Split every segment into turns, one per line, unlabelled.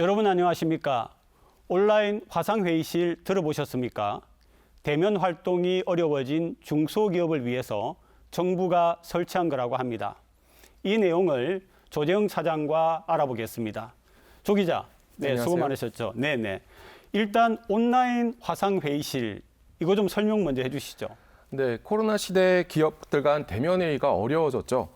여러분 안녕하십니까? 온라인 화상회의실 들어보셨습니까? 대면 활동이 어려워진 중소기업을 위해서 정부가 설치한 거라고 합니다. 이 내용을 조재영 차장과 알아보겠습니다. 조 기자, 네, 수고
안녕하세요.
많으셨죠? 네, 네. 일단 온라인 화상회의실 이거 좀 설명 먼저 해주시죠.
네, 코로나 시대 기업들 간 대면 회의가 어려워졌죠.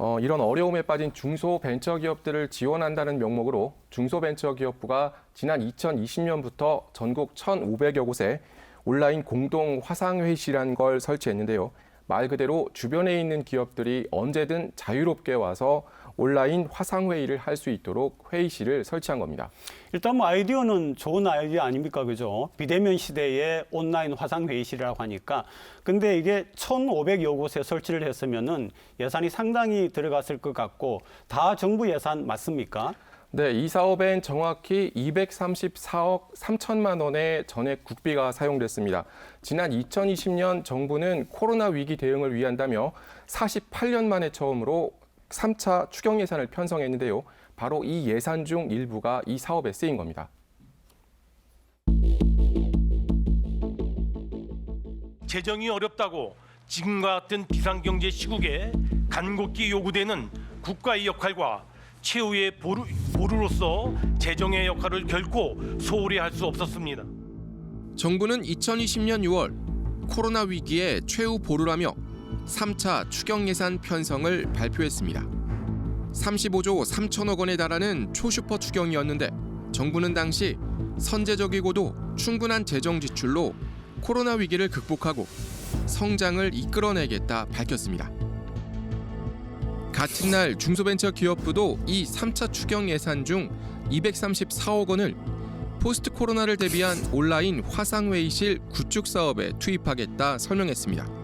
어, 이런 어려움에 빠진 중소벤처기업들을 지원한다는 명목으로 중소벤처기업부가 지난 2020년부터 전국 1,500여 곳에 온라인 공동 화상회의실이라는 걸 설치했는데요. 말 그대로 주변에 있는 기업들이 언제든 자유롭게 와서 온라인 화상 회의를 할 수 있도록 회의실을 설치한 겁니다.
일단 뭐 아이디어는 좋은 아이디어 아닙니까? 그죠? 비대면 시대에 온라인 화상 회의실이라고 하니까. 근데 이게 1,500여 곳에 설치를 했으면은 예산이 상당히 들어갔을 것 같고 다 정부 예산 맞습니까?
네, 이 사업엔 정확히 234억 3천만 원의 전액 국비가 사용됐습니다. 지난 2020년 정부는 코로나 위기 대응을 위한다며 48년 만에 처음으로 3차 추경 예산을 편성했는데요. 바로 이 예산 중 일부가 이 사업에 쓰인 겁니다.
재정이 어렵다고 지금과 같은 비상경제 시국에 간곡히 요구되는 국가의 역할과 최후의 보루, 보루로서 재정의 역할을 결코 소홀히 할 수 없었습니다.
정부는 2020년 6월 코로나 위기에 최후 보루라며 3차 추경 예산 편성을 발표했습니다. 35조 3천억 원에 달하는 초슈퍼 추경이었는데 정부는 당시 선제적이고도 충분한 재정 지출로 코로나 위기를 극복하고 성장을 이끌어내겠다 밝혔습니다. 같은 날 중소벤처기업부도 이 3차 추경 예산 중 234억 원을 포스트 코로나를 대비한 온라인 화상회의실 구축 사업에 투입하겠다 설명했습니다.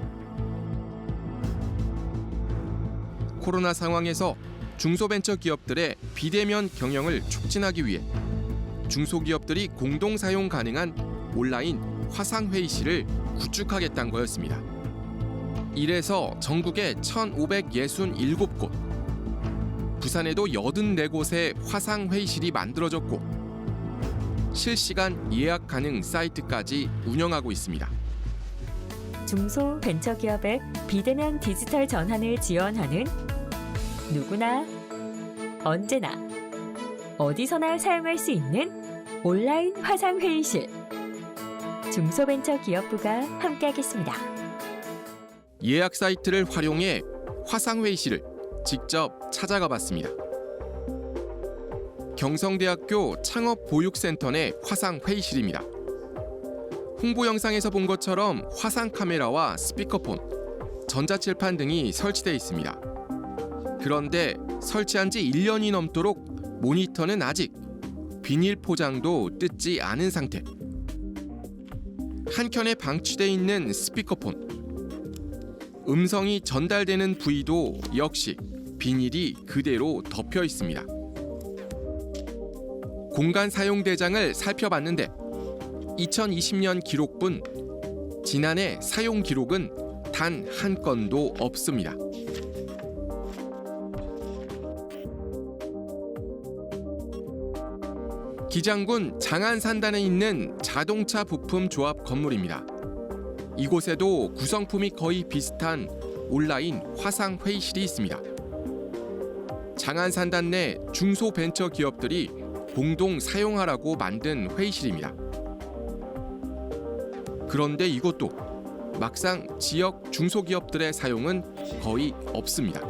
코로나 상황에서 중소벤처 기업들의 비대면 경영을 촉진하기 위해 중소기업들이 공동 사용 가능한 온라인 화상 회의실을 구축하겠다는 거였습니다. 이래서 전국에 1,567곳, 부산에도 84곳의 화상 회의실이 만들어졌고 실시간 예약 가능 사이트까지 운영하고 있습니다.
중소벤처기업의 비대면 디지털 전환을 지원하는 누구나 언제나 어디서나 사용할 수 있는 온라인 화상 회의실 중소벤처기업부가 함께하겠습니다.
예약 사이트를 활용해 화상 회의실을 직접 찾아가 봤습니다. 경성대학교 창업 보육센터 내 화상 회의실입니다. 홍보 영상에서 본 것처럼 화상 카메라와 스피커폰, 전자칠판 등이 설치되어 있습니다. 그런데 설치한 지 1년이 넘도록 모니터는 아직 비닐 포장도 뜯지 않은 상태. 한켠에 방치돼 있는 스피커폰. 음성이 전달되는 부위도 역시 비닐이 그대로 덮여 있습니다. 공간 사용 대장을 살펴봤는데 2020년 기록분 지난해 사용 기록은 단 한 건도 없습니다. 기장군 장안산단에 있는 자동차 부품 조합 건물입니다. 이곳에도 구성품이 거의 비슷한 온라인 화상 회의실이 있습니다. 장안산단 내 중소 벤처 기업들이 공동 사용하라고 만든 회의실입니다. 그런데 이것도 막상 지역 중소기업들의 사용은 거의 없습니다.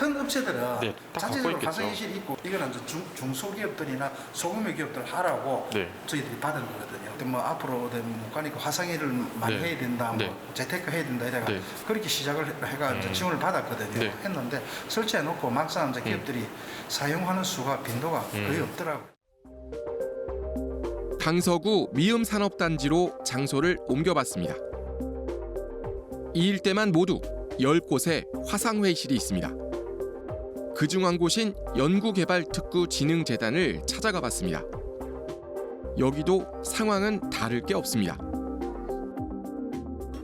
큰 업체들은
네, 다
자체적으로
있겠죠.
화성인실이 있고 이제 중, 중소기업들이나 소규모 기업들 하라고
네.
저희들이 받은 거거든요. 근데 뭐 앞으로 못 가니까 화상일을 많이
네.
해야 된다,
네.
뭐 재테크 해야 된다 이래가
네.
그렇게 시작을 해가
음.
지원을 받았거든요.
네.
했는데 설치해 놓고 막상 이제
음.
기업들이 사용하는 수가 빈도가 거의
음.
없더라고요.
강서구 미음 산업단지로 장소를 옮겨봤습니다. 이 일대만 모두 10곳의 화상회의실이 있습니다. 그 중 한 곳인 연구개발특구진흥재단을 찾아가 봤습니다. 여기도 상황은 다를 게 없습니다.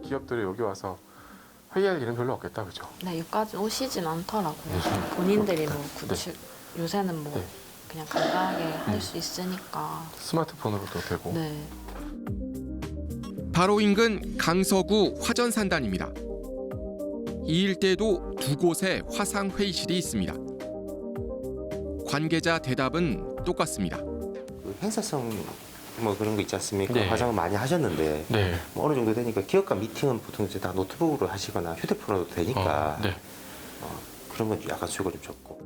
기업들이 여기 와서 회의할 일은 별로 없겠다, 그죠?
네, 여기까지 오시진 않더라고요. 본인들이 뭐 구축 요새는 뭐
네.
그냥 간단하게 할 수 있으니까
스마트폰으로도 되고.
네.
바로 인근 강서구 화전산단입니다. 이 일대에도 두 곳의 화상 회의실이 있습니다. 관계자 대답은 똑같습니다.
그 행사성 뭐 그런 거 있지 않습니까?
네.
화장을 많이 하셨는데
네.
뭐 어느 정도 되니까 기업과 미팅은 보통 이제 다 노트북으로 하시거나 휴대폰으로 되니까
어, 네.
그런 건 약간 수요가 좀 적고.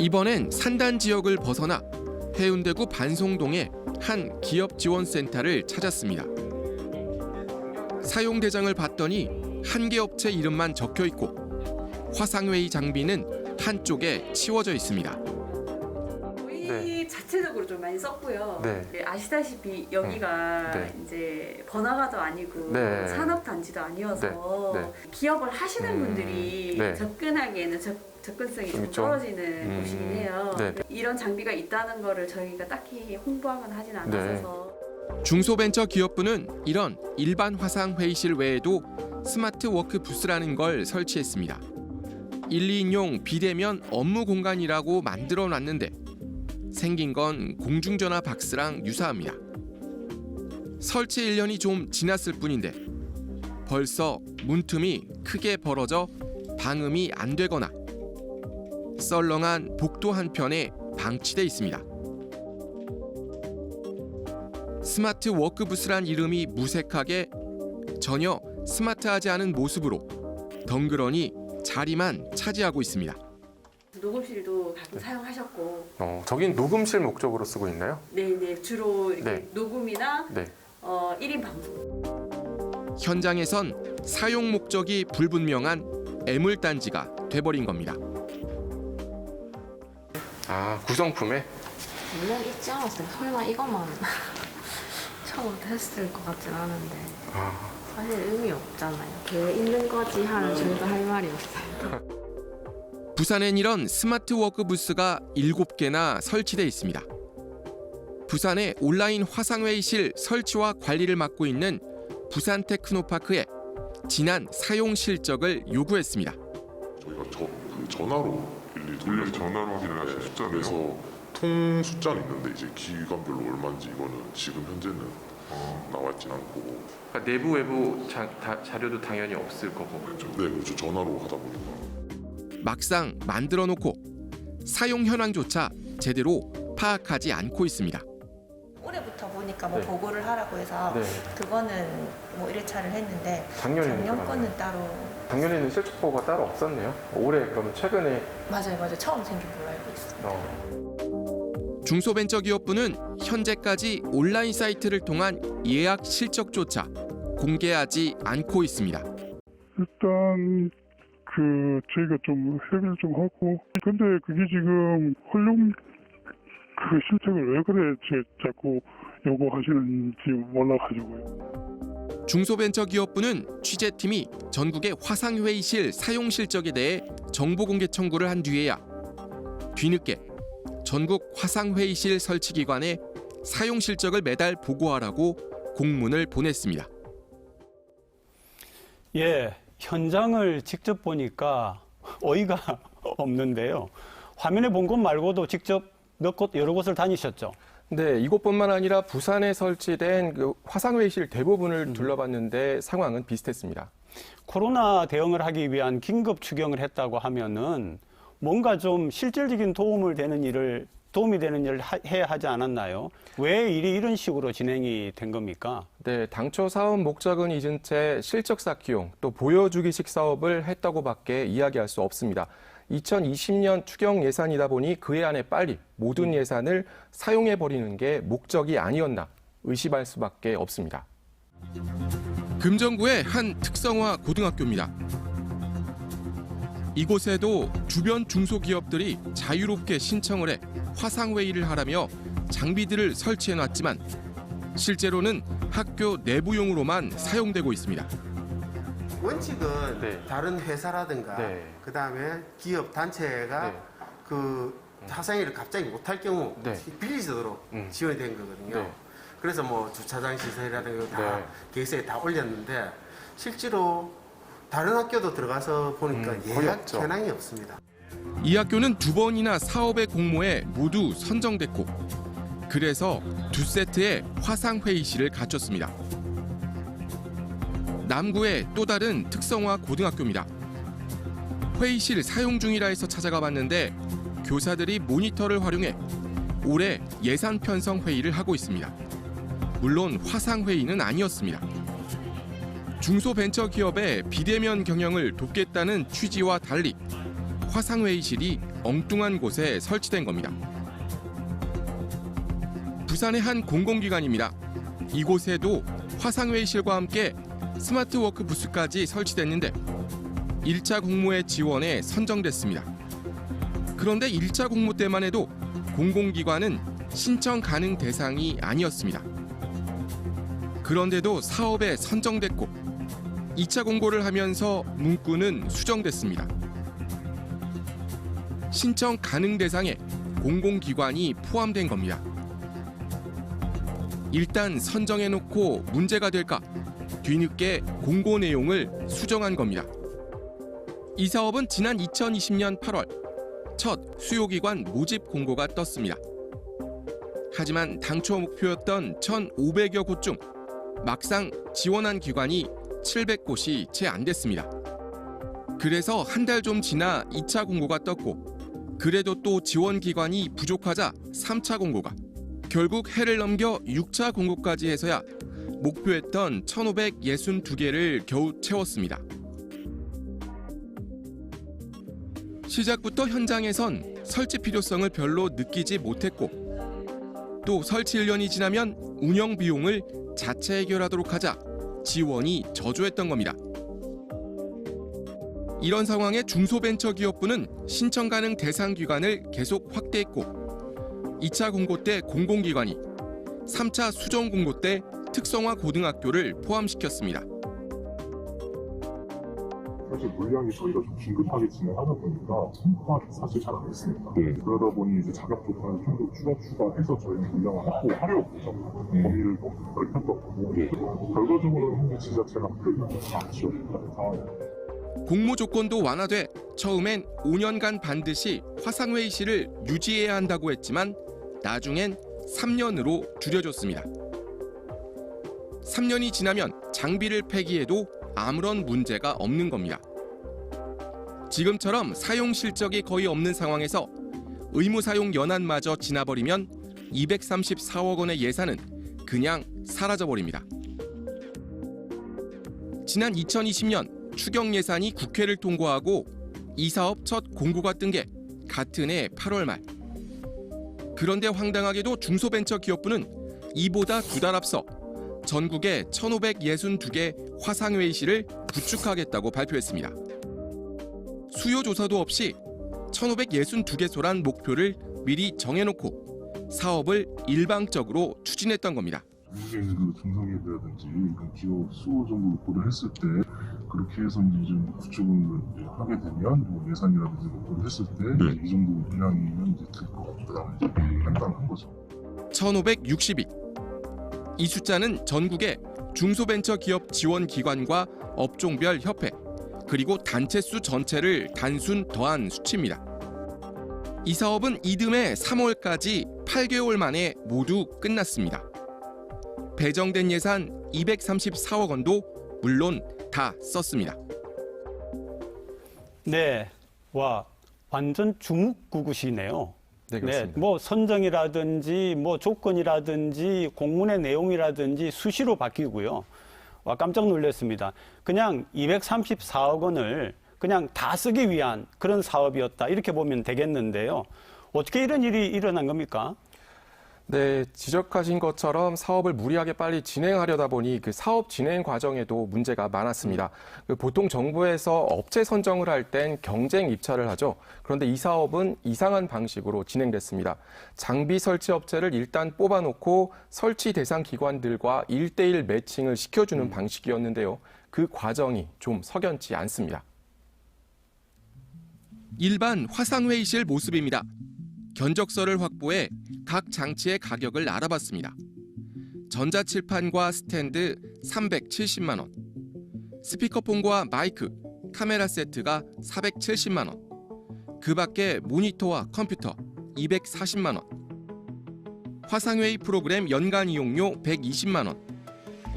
이번엔 산단 지역을 벗어나 해운대구 반송동의 한 기업 지원센터를 찾았습니다. 사용 대장을 봤더니 한 개 업체 이름만 적혀 있고 화상회의 장비는 한쪽에 치워져 있습니다.
저희
네.
자체적으로 좀 많이 썼고요.
네.
네, 아시다시피 여기가
네.
이제 번화가도 아니고
네.
산업단지도 아니어서
네. 네.
기업을 하시는
음,
분들이
네.
접근하기에는 접, 접근성이 좀
좀,
떨어지는
음,
곳이긴 해요.
네.
이런 장비가 있다는 거를 저희가 딱히 홍보하거나 하진
네.
않았어서
중소벤처 기업부는 이런 일반 화상 회의실 외에도 스마트 워크 부스라는 걸 설치했습니다. 1, 2인용 비대면 업무 공간이라고 만들어 놨는데 생긴 건 공중전화 박스랑 유사합니다. 설치 1년이 좀 지났을 뿐인데 벌써 문틈이 크게 벌어져 방음이 안 되거나 썰렁한 복도 한편에 방치돼 있습니다. 스마트 워크부스란 이름이 무색하게 전혀 스마트하지 않은 모습으로 덩그러니 자리만 차지하고 있습니다.
녹음실도 가끔 사용하셨고
어, 저긴 녹음실 목적으로 쓰고 있나요?
네네 주로 이렇게
네.
녹음이나
네.
어, 1인 방송
현장에선 사용 목적이 불분명한 애물단지가 돼버린 겁니다.
아, 구성품에?
물론 있지 않았어요. 설마 이것만 처음부터 했을 것 같진 않은데
아,
사실 의미 없잖아요. 왜 있는 거지 하는 저희도 할 말이 없어요.
부산엔 이런 스마트 워크 부스가 7개나 설치돼 있습니다. 부산의 온라인 화상회의실 설치와 관리를 맡고 있는 부산 테크노파크에 지난 사용 실적을 요구했습니다.
저희가 저, 그 전화로 일일이 돌려서 전화로 확인을 하신 숫자네요. 그래서 통 숫자는 있는데 이제 기간별로 얼마인지 이거는 지금 현재는 나와 있진 않고
그러니까 내부 외부 자, 료도 당연히 없을 거고.
네 그렇죠 전화로 하다 보니까
막상 만들어 놓고 사용 현황조차 제대로 파악하지 않고 있습니다.
올해부터 보니까 뭐
네.
보고를 하라고 해서
네.
그거는 뭐 1회차를 했는데
작년에는
작년 거는 따로
작년에는 실적 보고가 따로 없었네요. 올해 그러면 최근에
맞아요 맞아요 처음 생긴 걸로 알고 있어요.
어,
중소벤처기업부는 현재까지 온라인 사이트를 통한 예약 실적조차 공개하지 않고 있습니다.
일단 그 저희가 좀 협의를 좀 하고 근데 그게 지금 훌륭 그 실적을 왜 그래 저- 자꾸 요구하시는지 몰라가지고요.
중소벤처기업부는 취재팀이 전국의 화상회의실 사용 실적에 대해 정보 공개 청구를 한 뒤에야 뒤늦게 전국 화상회의실 설치 기관에 사용 실적을 매달 보고하라고 공문을 보냈습니다.
예, 현장을 직접 보니까 어이가 없는데요. 화면에 본 것 말고도 직접 몇 곳 여러 곳을 다니셨죠.
네, 이곳뿐만 아니라 부산에 설치된 그 화상회의실 대부분을 둘러봤는데 상황은 비슷했습니다.
코로나 대응을 하기 위한 긴급 추경을 했다고 하면은 뭔가 좀 실질적인 도움을 되는 일을 도움이 되는 일을 하- 해야 하지 않았나요? 왜 일이 이런 식으로 진행이 된 겁니까?
네, 당초 사업 목적은 잊은 채 실적 쌓기용 또 보여주기식 사업을 했다고밖에 이야기할 수 없습니다. 2020년 추경 예산이다 보니 그해 안에 빨리 모든 예산을 사용해 버리는 게 목적이 아니었나 의심할 수밖에 없습니다.
금정구의 한 특성화 고등학교입니다. 이곳에도 주변 중소기업들이 자유롭게 신청을 해 화상회의를 하라며 장비들을 설치해 놨지만 실제로는 학교 내부용으로만 사용되고 있습니다.
원칙은
네.
다른 회사라든가
네.
그 다음에 기업 단체가
네.
그 화상회의를 갑자기 못할 경우
네.
빌리지도록
음.
지원이 된 거거든요.
네.
그래서 뭐 주차장 시설이라든가 다
네.
계획서에 다 올렸는데 실제로 다른 학교도 들어가서 보니까
음, 거의
예약
없죠.
현황이 없습니다.
이 학교는 두 번이나 사업의 공모에 모두 선정됐고 그래서 두 세트의 화상 회의실을 갖췄습니다. 남구의 또 다른 특성화 고등학교입니다. 회의실 사용 중이라 해서 찾아가 봤는데 교사들이 모니터를 활용해 올해 예산 편성 회의를 하고 있습니다. 물론 화상 회의는 아니었습니다. 중소벤처기업의 비대면 경영을 돕겠다는 취지와 달리 화상회의실이 엉뚱한 곳에 설치된 겁니다. 부산의 한 공공기관입니다. 이곳에도 화상회의실과 함께 스마트워크 부스까지 설치됐는데 1차 공모의 지원에 선정됐습니다. 그런데 1차 공모 때만 해도 공공기관은 신청 가능 대상이 아니었습니다. 그런데도 사업에 선정됐고 2차 공고를 하면서 문구는 수정됐습니다. 신청 가능 대상에 공공기관이 포함된 겁니다. 일단 선정해놓고 문제가 될까 뒤늦게 공고 내용을 수정한 겁니다. 이 사업은 지난 2020년 8월 첫 수요기관 모집 공고가 떴습니다. 하지만 당초 목표였던 1,500여 곳 중 막상 지원한 기관이 700곳이 채 안 됐습니다. 그래서 한 달 좀 지나 2차 공고가 떴고 그래도 또 지원 기관이 부족하자 3차 공고가 결국 해를 넘겨 6차 공고까지 해서야 목표했던 1,562개를 겨우 채웠습니다. 시작부터 현장에선 설치 필요성을 별로 느끼지 못했고 또 설치 1년이 지나면 운영 비용을 자체 해결하도록 하자 지원이 저조했던 겁니다. 이런 상황에 중소벤처기업부는 신청 가능 대상 기관을 계속 확대했고 2차 공고 때 공공기관이 3차 수정 공고 때 특성화 고등학교를 포함시켰습니다.
사실 물량이 저희가 좀 긴급하게 진행하다 보니까 성과가 사실 잘안 됐습니다. 그러다 보니 이제 자격 조건을 좀 더 추가 추가해서 저희는 물량을 확보하려고 좀 범위를 더 넓혔던 거고 결과적으로는 현재 지자체가 다 지원했다는 상황입니다.
공모 조건도 완화돼 처음엔 5년간 반드시 화상회의실을 유지해야 한다고 했지만 나중엔 3년으로 줄여줬습니다. 3년이 지나면 장비를 폐기해도 아무런 문제가 없는 겁니다. 지금처럼 사용 실적이 거의 없는 상황에서 의무 사용 연한마저 지나버리면 234억 원의 예산은 그냥 사라져버립니다. 지난 2020년 추경 예산이 국회를 통과하고 이 사업 첫 공고가 뜬 게 같은 해 8월 말. 그런데 황당하게도 중소벤처기업부는 이보다 두 달 앞서 전국에 1,562개 화상회의실을 구축하겠다고 발표했습니다. 수요 조사도 없이 1,562개소란 목표를 미리 정해놓고 사업을 일방적으로 추진했던 겁니다.
그 중소기업이라든지 그 기업 수호 정도 고려했을 때 그렇게 해서 이제 좀 구축을 이제 하게 되면 뭐 예산이라든지 고려했을 때이 정도 물량이면 이제 될 것 같다 이제 판단한 거죠.
1,562. 이 숫자는 전국의 중소벤처 기업 지원 기관과 업종별 협회 그리고 단체 수 전체를 단순 더한 수치입니다. 이 사업은 이듬해 3월까지 8개월 만에 모두 끝났습니다. 배정된 예산 234억 원도 물론 다 썼습니다.
네, 와 완전 주묵구구시네요.
네, 그렇습니다.
뭐 선정이라든지 뭐 조건이라든지 공문의 내용이라든지 수시로 바뀌고요. 와 깜짝 놀랐습니다. 그냥 234억 원을 그냥 다 쓰기 위한 그런 사업이었다 이렇게 보면 되겠는데요. 어떻게 이런 일이 일어난 겁니까?
네, 지적하신 것처럼 사업을 무리하게 빨리 진행하려다 보니 그 사업 진행 과정에도 문제가 많았습니다. 그 보통 정부에서 업체 선정을 할 땐 경쟁 입찰을 하죠. 그런데 이 사업은 이상한 방식으로 진행됐습니다. 장비 설치 업체를 일단 뽑아놓고 설치 대상 기관들과 일대일 매칭을 시켜주는 방식이었는데요. 그 과정이 좀 석연치 않습니다.
일반 화상회의실 모습입니다. 견적서를 확보해 각 장치의 가격을 알아봤습니다. 전자칠판과 스탠드 370만 원, 스피커폰과 마이크, 카메라 세트가 470만 원, 그 밖에 모니터와 컴퓨터 240만 원. 화상회의 프로그램 연간 이용료 120만 원.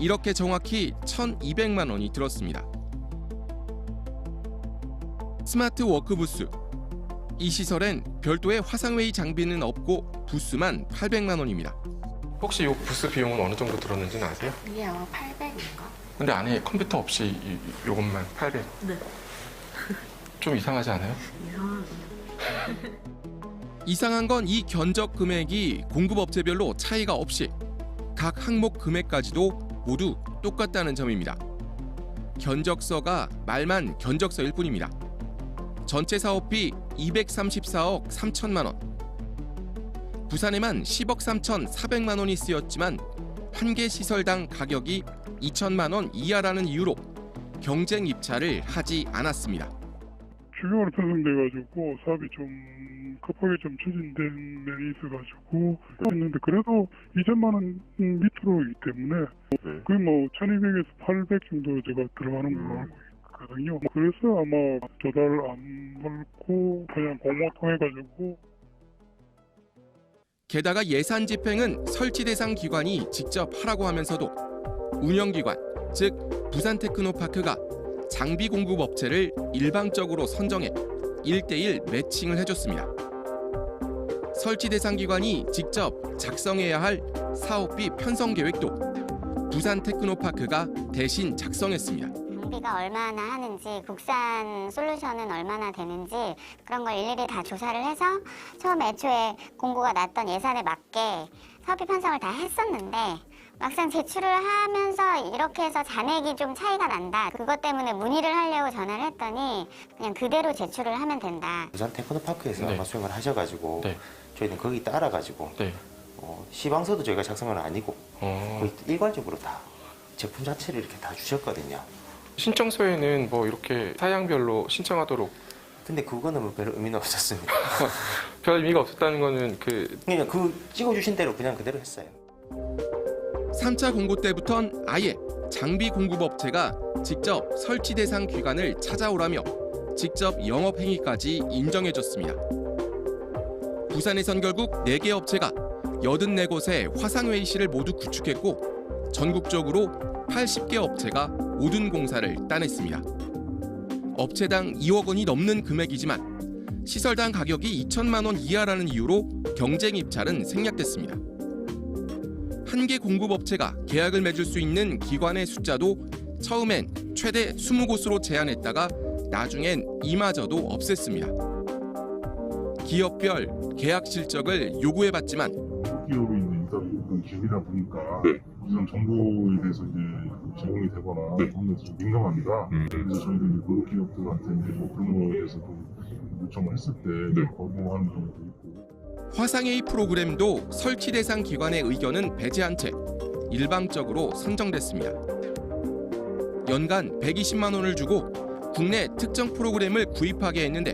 이렇게 정확히 1,200만 원이 들었습니다. 스마트 워크 부스. 이 시설엔 별도의 화상회의 장비는 없고 부스만 800만 원입니다.
혹시 이 부스 비용은 어느 정도 들었는지는 아세요?
이게 아마 800인가?
근데 안에 컴퓨터 없이 이, 이- 요것만 800.
네.
좀 이상하지 않아요?
이상한 건 이 견적 금액이 공급업체별로 차이가 없이 각 항목 금액까지도 모두 똑같다는 점입니다. 견적서가 말만 견적서일 뿐입니다. 전체 사업비 234억 3천만 원. 부산에만 10억 3천 4백만 원이 쓰였지만 한 개 시설당 가격이 2천만 원 이하라는 이유로 경쟁 입찰을 하지 않았습니다.
규모로 편성돼가지고 사업이 좀 급하게 좀 추진된 면이 있어가지고 했는데 그래도 2천만 원 밑으로이기 때문에 거의 뭐 1200에서 800 정도 제가 들어가는 걸로 알고 있 거든요. 그래서 아마 조달 안 받고 그냥 공모 통해가지고
게다가 예산 집행은 설치 대상 기관이 직접 하라고 하면서도 운영기관, 즉 부산 테크노파크가 장비 공급 업체를 일방적으로 선정해 1대1 매칭을 해줬습니다. 설치 대상 기관이 직접 작성해야 할 사업비 편성 계획도 부산 테크노파크가 대신 작성했습니다.
장비가 얼마나 하는지 국산 솔루션은 얼마나 되는지 그런 걸 일일이 다 조사를 해서 처음 애초에 공고가 났던 예산에 맞게 사업비 편성을 다 했었는데 막상 제출을 하면서 이렇게 해서 잔액이 좀 차이가 난다. 그것 때문에 문의를 하려고 전화를 했더니 그냥 그대로 제출을 하면 된다.
부산 테크노파크에서
네.
아마 수행을 하셔가지고
네.
저희는 거기 따라가지고
네.
어, 시방서도 저희가 작성은 아니고
어,
거의 일괄적으로 다 제품 자체를 이렇게 다 주셨거든요.
신청서에는 뭐 이렇게 사양별로 신청하도록
근데 그거는 뭐 별 의미는 없었습니다.
별 의미가 없었다는 거는 그
그냥 그 찍어주신 대로 그냥 그대로 했어요.
3차 공고 때부턴 아예 장비 공급업체가 직접 설치 대상 기관을 찾아오라며 직접 영업 행위까지 인정해줬습니다. 부산에선 결국 4개 업체가 84곳의 화상회의실을 모두 구축했고 전국적으로 80개 업체가 모든 공사를 따냈습니다. 업체당 2억 원이 넘는 금액이지만 시설당 가격이 2천만 원 이하라는 이유로 경쟁 입찰은 생략됐습니다. 한 개 공급업체가 계약을 맺을 수 있는 기관의 숫자도 처음엔 최대 20곳으로 제한했다가 나중엔 이마저도 없앴습니다. 기업별 계약 실적을 요구해봤지만
기업에 있는 인사도 기업이다 보니까 이런 정보에 대해서 이제 제공이 되거나 그런 데좀 민감합니다. 그래서 저희도 이제 그룹 기업들한테 이제 뭐 그런 거에 대해서도 요청을 했을 때 거부하는 경우도 있고
화상회의 프로그램도 설치 대상 기관의 의견은 배제한 채 일방적으로 선정됐습니다. 연간 120만 원을 주고 국내 특정 프로그램을 구입하게 했는데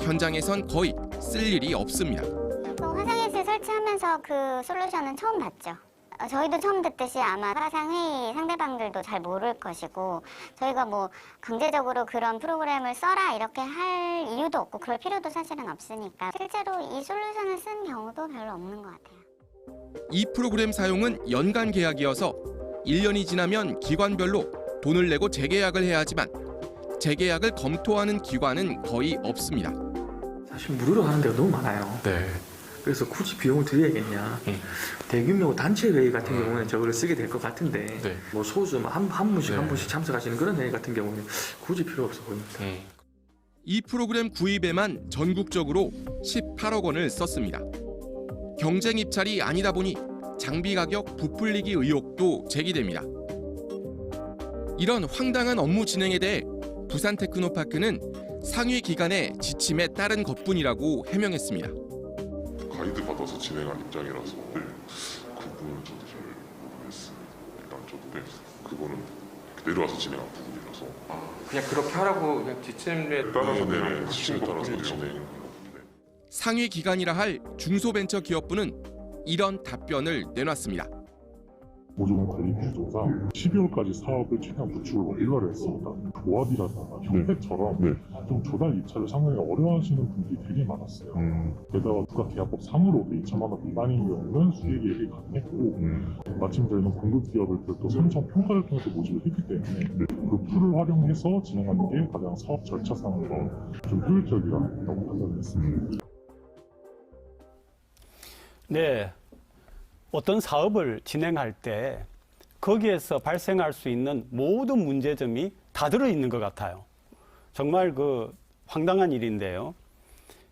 현장에선 거의 쓸 일이 없습니다.
그 화상회의실 설치하면서 그 솔루션은 처음 봤죠. 어, 저희도 처음 듣듯이 아마 화상회의 상대방들도 잘 모를 것이고 저희가 뭐 강제적으로 그런 프로그램을 써라 이렇게 할 이유도 없고 그럴 필요도 사실은 없으니까 실제로 이 솔루션을 쓴 경우도 별로 없는 것 같아요.
이 프로그램 사용은 연간 계약이어서 1년이 지나면 기관별로 돈을 내고 재계약을 해야 하지만 재계약을 검토하는 기관은 거의 없습니다.
사실 무료로 하는 데가 너무 많아요.
네.
그래서 굳이 비용을 들여야겠냐. 대규모 단체 회의 같은 경우는 저걸 쓰게 될 것 같은데
네.
뭐 소수 한, 한 분씩
네.
한 분씩 참석하시는 그런 회의 같은 경우는 굳이 필요 없어 보입니다.
이 프로그램 구입에만 전국적으로 18억 원을 썼습니다. 경쟁 입찰이 아니다 보니 장비 가격 부풀리기 의혹도 제기됩니다. 이런 황당한 업무 진행에 대해 부산 테크노파크는 상위 기관의 지침에 따른 것뿐이라고 해명했습니다.
가이드 받아서 진행한 입장이라서 네. 그 부분은 저도 잘 모르겠어요. 일단 저도 네. 그거는 내려와서 진행한 부분이라서
그냥 그렇게 하라고 그냥 지침에
따라서 네, 지침에 따라서 진행.
상위 기관이라 할 중소벤처기업부는 이런 답변을 내놨습니다.
보조금 대리 구조사 12월까지 사업을 최대한 구축을 완료를 했습니다. 조합이라든가 협회처럼 좀 조달 입찰을 상당히 어려워하시는 분들이 되게 많았어요. 게다가 국가계약법 3으로 2천만 원 미만인 경우는 수익액이 가능했고 마침 저희는 공급 기업을 별도 삼성 평가를 통해서 모집을 했기 때문에 그 풀을 활용해서 진행하는 게 가장 사업 절차상으로 좀 효율적이라고 판단을 했습니다.
네. 어떤 사업을 진행할 때 거기에서 발생할 수 있는 모든 문제점이 다 들어 있는 것 같아요. 정말 그 황당한 일인데요.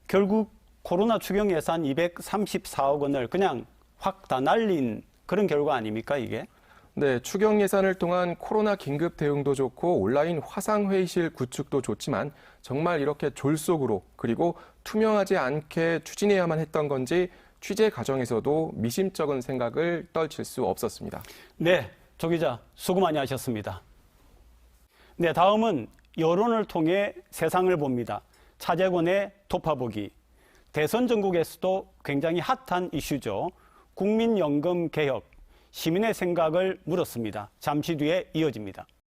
결국 코로나 추경 예산 234억 원을 그냥 확 다 날린 그런 결과 아닙니까, 이게?
네, 추경 예산을 통한 코로나 긴급 대응도 좋고 온라인 화상 회의실 구축도 좋지만 정말 이렇게 졸속으로 그리고 투명하지 않게 추진해야만 했던 건지 취재 과정에서도 미심쩍은 생각을 떨칠 수 없었습니다.
네, 조 기자 수고 많이 하셨습니다. 네, 다음은 여론을 통해 세상을 봅니다. 차재권의 돌파보기. 대선 전국에서도 굉장히 핫한 이슈죠. 국민연금 개혁. 시민의 생각을 물었습니다. 잠시 뒤에 이어집니다.